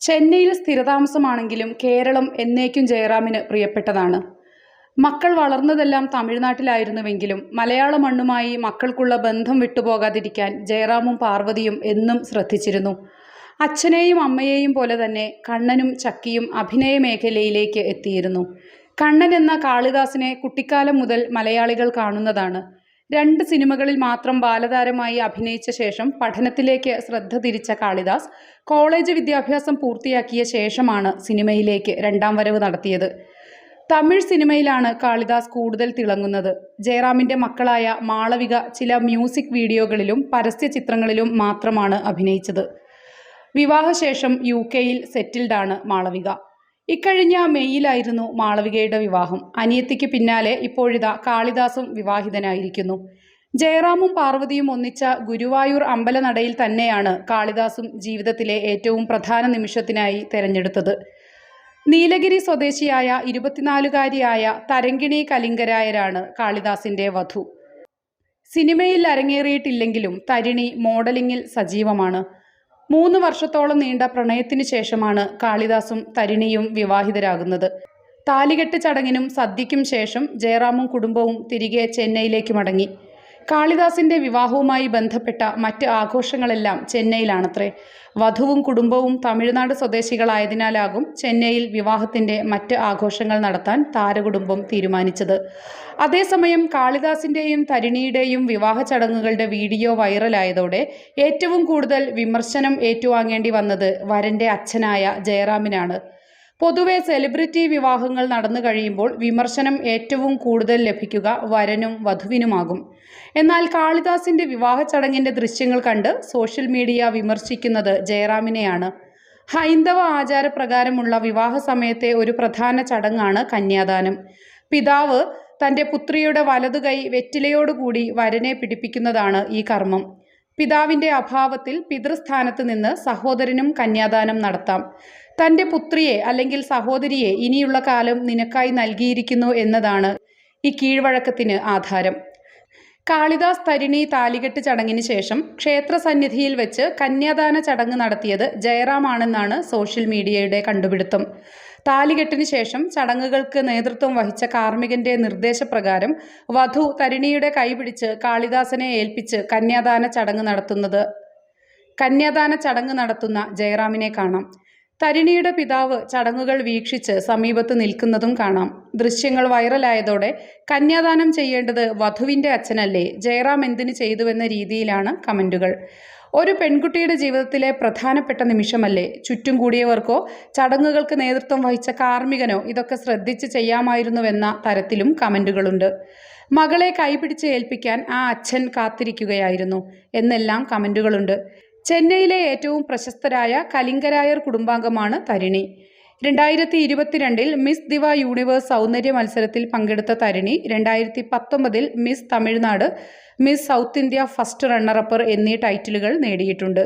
ചെന്നൈയിൽ സ്ഥിരതാമസമാണെങ്കിലും കേരളം എന്നേക്കും ജയറാമിന് പ്രിയപ്പെട്ടതാണ്. മക്കൾ വളർന്നതെല്ലാം തമിഴ്നാട്ടിലായിരുന്നുവെങ്കിലും മലയാള മണ്ണുമായി മക്കൾക്കുള്ള ബന്ധം വിട്ടുപോകാതിരിക്കാൻ ജയറാമും പാർവതിയും എന്നും ശ്രദ്ധിച്ചിരുന്നു. അച്ഛനെയും അമ്മയെയും പോലെ തന്നെ കണ്ണനും ചക്കിയും അഭിനയ മേഖലയിലേക്ക് എത്തിയിരുന്നു. കണ്ണൻ എന്ന കാളിദാസിനെ കുട്ടിക്കാലം മുതൽ മലയാളികൾ കാണുന്നതാണ്. രണ്ട് സിനിമകളിൽ മാത്രം ബാലതാരമായി അഭിനയിച്ച ശേഷം പഠനത്തിലേക്ക് ശ്രദ്ധ തിരിച്ച കാളിദാസ് കോളേജ് വിദ്യാഭ്യാസം പൂർത്തിയാക്കിയ ശേഷമാണ് സിനിമയിലേക്ക് രണ്ടാം വരവ് നടത്തിയത്. തമിഴ് സിനിമയിലാണ് കാളിദാസ് കൂടുതൽ തിളങ്ങുന്നത്. ജയറാമിന്റെ മക്കളായ മാളവിക ചില മ്യൂസിക് വീഡിയോകളിലും പരസ്യ ചിത്രങ്ങളിലും മാത്രമാണ് അഭിനയിച്ചത്. വിവാഹശേഷം യു കെയിൽ സെറ്റിൽഡാണ് മാളവിക. ഇക്കഴിഞ്ഞ മെയ്യിലായിരുന്നു മാളവികയുടെ വിവാഹം. അനിയത്തിക്ക് പിന്നാലെ ഇപ്പോഴിതാ കാളിദാസും വിവാഹിതനായിരിക്കുന്നു. ജയറാമും പാർവതിയും ഒന്നിച്ച ഗുരുവായൂർ അമ്പലനടയിൽ തന്നെയാണ് കാളിദാസും ജീവിതത്തിലെ ഏറ്റവും പ്രധാന നിമിഷത്തിനായി തെരഞ്ഞെടുത്തത്. നീലഗിരി സ്വദേശിയായ ഇരുപത്തിനാലുകാരിയായ തരങ്കിണി കലിംഗരായരാണ് കാളിദാസിന്റെ വധു. സിനിമയിൽ അരങ്ങേറിയിട്ടില്ലെങ്കിലും തരിണി മോഡലിംഗിൽ സജീവമാണ്. മൂന്ന് വർഷത്തോളം നീണ്ട പ്രണയത്തിന് ശേഷമാണ് കാളിദാസും തരിണിയും വിവാഹിതരാകുന്നത്. താലികെട്ട് ചടങ്ങിനും സദ്യയ്ക്കും ശേഷം ജയറാമും കുടുംബവും തിരികെ ചെന്നൈയിലേക്ക് മടങ്ങി. കാളിദാസിന്റെ വിവാഹവുമായി ബന്ധപ്പെട്ട മറ്റ് ആഘോഷങ്ങളെല്ലാം ചെന്നൈയിലാണത്രേ. വധുവും കുടുംബവും തമിഴ്നാട് സ്വദേശികളായതിനാലാകും ചെന്നൈയിൽ വിവാഹത്തിന്റെ മറ്റ് ആഘോഷങ്ങൾ നടത്താൻ താരകുടുംബം തീരുമാനിച്ചത്. അതേസമയം കാളിദാസിന്റെയും തരിണിയുടെയും വിവാഹ ചടങ്ങുകളുടെ വീഡിയോ വൈറലായതോടെ ഏറ്റവും കൂടുതൽ വിമർശനം ഏറ്റുവാങ്ങേണ്ടി വന്നത് വരന്റെ അച്ഛനായ ജയറാമിനാണ്. പൊതുവെ സെലിബ്രിറ്റി വിവാഹങ്ങൾ നടന്നു കഴിയുമ്പോൾ വിമർശനം ഏറ്റവും കൂടുതൽ ലഭിക്കുക വരനും വധുവിനുമാകും. എന്നാൽ കാളിദാസിന്റെ വിവാഹ ചടങ്ങിന്റെ ദൃശ്യങ്ങൾ കണ്ട് സോഷ്യൽ മീഡിയ വിമർശിക്കുന്നത് ജയറാമിനെയാണ്. ഹൈന്ദവ ആചാരപ്രകാരമുള്ള വിവാഹ സമയത്തെ ഒരു പ്രധാന ചടങ്ങാണ് കന്യാദാനം. പിതാവ് തന്റെ പുത്രിയുടെ വലതുകൈ വെറ്റിലയോടുകൂടി വരനെ പിടിപ്പിക്കുന്നതാണ് ഈ കർമ്മം. പിതാവിന്റെ അഭാവത്തിൽ പിതൃസ്ഥാനത്ത് നിന്ന് സഹോദരനും കന്യാദാനം നടത്താം. തന്റെ പുത്രിയെ അല്ലെങ്കിൽ സഹോദരിയെ ഇനിയുള്ള കാലം നിനക്കായി നൽകിയിരിക്കുന്നു എന്നതാണ് ഈ കീഴ്വഴക്കത്തിന് ആധാരം. കാളിദാസ് തരിണി താലികെട്ട് ചടങ്ങിന് ശേഷം ക്ഷേത്ര സന്നിധിയിൽ വെച്ച് കന്യാദാന ചടങ്ങ് നടത്തിയത് ജയറാമാണെന്നാണ് സോഷ്യൽ മീഡിയയുടെ കണ്ടുപിടുത്തം. താലികെട്ടിന് ശേഷം ചടങ്ങുകൾക്ക് നേതൃത്വം വഹിച്ച കാർമ്മികന്റെ നിർദ്ദേശപ്രകാരം വധു തരിണിയുടെ കൈപിടിച്ച് കാളിദാസനെ ഏൽപ്പിച്ച് കന്യാദാന ചടങ്ങ് നടത്തുന്നത് കന്യാദാന ചടങ്ങ് നടത്തുന്ന ജയറാമിനെ കാണാം. തരിണിയുടെ പിതാവ് ചടങ്ങുകൾ വീക്ഷിച്ച് സമീപത്ത് നിൽക്കുന്നതും കാണാം. ദൃശ്യങ്ങൾ വൈറലായതോടെ കന്യാദാനം ചെയ്യേണ്ടത് വധുവിന്റെ അച്ഛനല്ലേ? ജയറാം എന്തിനു ചെയ്തുവെന്ന രീതിയിലാണ് കമന്റുകൾ. ഒരു പെൺകുട്ടിയുടെ ജീവിതത്തിലെ പ്രധാനപ്പെട്ട നിമിഷമല്ലേ? ചുറ്റും കൂടിയവർക്കോ ചടങ്ങുകൾക്ക് നേതൃത്വം വഹിച്ച കാർമ്മികനോ ഇതൊക്കെ ശ്രദ്ധിച്ച് ചെയ്യാമായിരുന്നുവെന്ന തരത്തിലും കമന്റുകളുണ്ട് മകളെ കൈപിടിച്ച് ഏൽപ്പിക്കാൻ ആ അച്ഛൻ കാത്തിരിക്കുകയായിരുന്നു. എന്നെല്ലാം കമന്റുകളുണ്ട് ചെന്നൈയിലെ ഏറ്റവും പ്രശസ്തരായ കലിംഗരായർ കുടുംബാംഗമാണ് തരിണി. രണ്ടായിരത്തി ഇരുപത്തിരണ്ടിൽ മിസ് ദിവ യൂണിവേഴ്സ് സൗന്ദര്യ മത്സരത്തിൽ പങ്കെടുത്ത തരിണി രണ്ടായിരത്തി പത്തൊമ്പതിൽ Miss Tamil Nadu Miss South India first runner up എന്നീ ടൈറ്റിലുകൾ നേടിയിട്ടുണ്ട്.